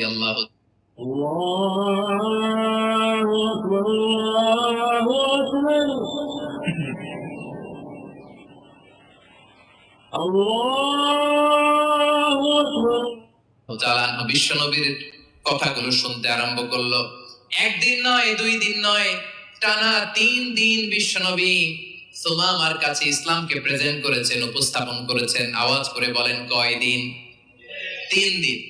রাদিয়াল্লাহু الله أكبر الله أكبر الله أكبر চালান বিশ্বনবীর কথাগুলো শুনতে আরম্ভ করলো একদিন নয় দুই দিন নয় টানা তিন দিন বিশ্বনবী সোমামার কাছে ইসলামকে প্রেজেন্ট করেছেন উপস্থাপন করেছেন আওয়াজ করে বলেন কয় দিন তিন দিন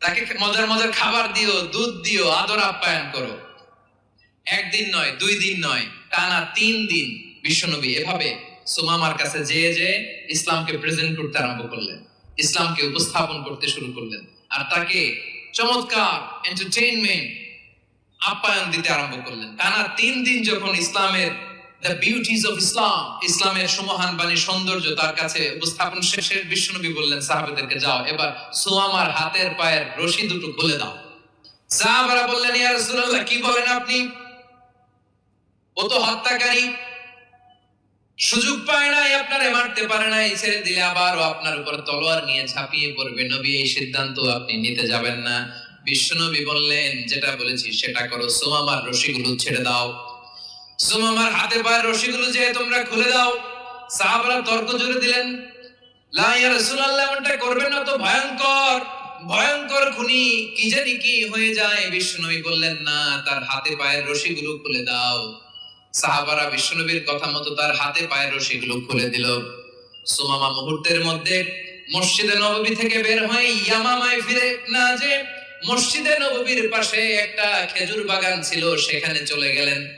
তাকে মজার মজার খাবার দিও, দুধ দিও, আদর আপ্যায়ন করো। একদিন নয়, দুই দিন নয়, টানা তিন দিন বিশ্বনবী এভাবে সুমামার কাছে যেয়ে যে ইসলামকে প্রেজেন্ট করতে আরম্ভ করলেন। ইসলামকে উপস্থাপন করতে শুরু করলেন। আর তাকে চমৎকার এন্টারটেইনমেন্ট আপ্যায়ন দিতে আরম্ভ করলেন। টানা তিন দিন যখন ইসলামের দ্য বিউটিজ অফ ইসলাম ইসলামের সুমহান বাণী সৌন্দর্য, তার কাছে উপস্থাপন বললেন, সাহাবেদেরকে যাও, এবার সুমামার হাতের পায়ের রশি দুটো খুলে দাও। সাহাবারা বললেন, ইয়া রাসূলুল্লাহ, কি বলেন আপনি? ও তো হত্যাকারী। সুযোগ পায় নাই, আপনারে মারতে পারে নাই, ছেড়ে দিলে আবারও আপনার উপর তলোয়ার নিয়ে ঝাঁপিয়ে পড়বে। নবী, এই সিদ্ধান্ত আপনি নিতে যাবেন না। বিশ্বনবী বললেন, যেটা বলেছি, সেটা করো সোমামার রশিগুলো ছেড়ে দাও। সোমামার হাতে পায়ের রশিগুলো যে তোমরা খুলে দাও। সাহাবারা তর্ক জুড়ে দিলেন এমনটা না তো ভয়ঙ্কর ভয়ঙ্কর খুনি কি জানি কি হয়ে যায়। বললেন, না, তার হাতে পায়ের রশিগুলো খুলে দাও। সাহাবারা বিশ্বনবীর কথা মতো তার হাতে পায়ের রশিগুলো খুলে দিল। সুমামা মুহূর্তের মধ্যে মসজিদে নববী থেকে বের হয়ে ইয়ামামায় ফিরে না যে মসজিদে নববীর পাশে একটা খেজুর বাগান ছিল, সেখানে চলে গেলেন।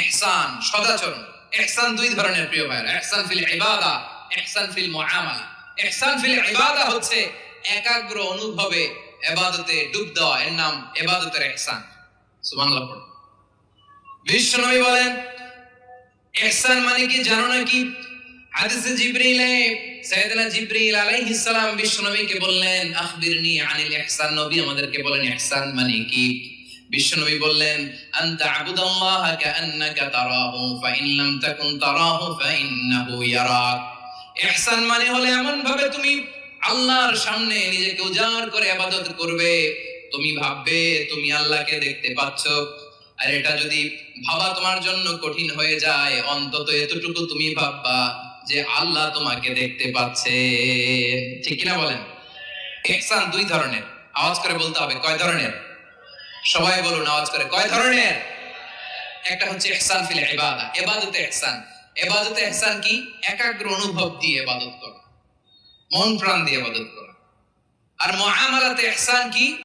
ইহসান, সদাচরণ। ইহসান দুই ধরনের প্রিয় ভাইরা ইহসান ফিল ইবাদা, ইহসান ফিল মুআমালা। ইহসান ফিল ইবাদা হচ্ছে একাগ্র অনুভবে ইবাদতে ডুব দেওয়া। এর নাম ইবাদতের ইহসান। সুবহানাল্লাহ পড়ুন বিশ্বনবী বলেন, ইহসান মানে কি জানো নাকি হাদিসে জিবরিলে সাইয়েদনা জিবরিল আলাইহিস সালাম বিশ্বনবীকে বললেন, আখবিরনি আনিল ইহসান। নবী আমাদেরকে বলেন, ইহসান মানে কি? বিশ্বনবী বললেন, আনতা আবুদাল্লাহ কাআন্নাকা তারাহু, ফাইন লাম তাকুন তারাহু ফাইন্নাহু ইয়ারাক। ইহসান মানে হলে এমন ভাবে তুমি আল্লাহর সামনে নিজেকে উজাড় করে ইবাদত করবে। তুমি ভাববে, তুমি আল্লাহকে দেখতে পাচ্ছ। আর এটা যদি ভাবা তোমার জন্য কঠিন হয়ে যায়, অন্তত এতটুকু তুমি ভাববা যে আল্লাহ তোমাকে দেখতে পাচ্ছে। ঠিক কিনা বলেন? ইহসান দুই ধরনের। আওয়াজ করে বলতে হবে, কয় ধরনের? সবাই বলো নামাজ করে। কয় ধরনের? একটা হচ্ছে ইহসান ফিল ইবাদা। ইবাদতে ইহসান। ইবাদতে ইহসান কি? একাগ্র অনুভব দিয়ে ইবাদত করা। মন প্রাণ দিয়ে ইবাদত করা। আর মুআমালাতে ইহসান কি?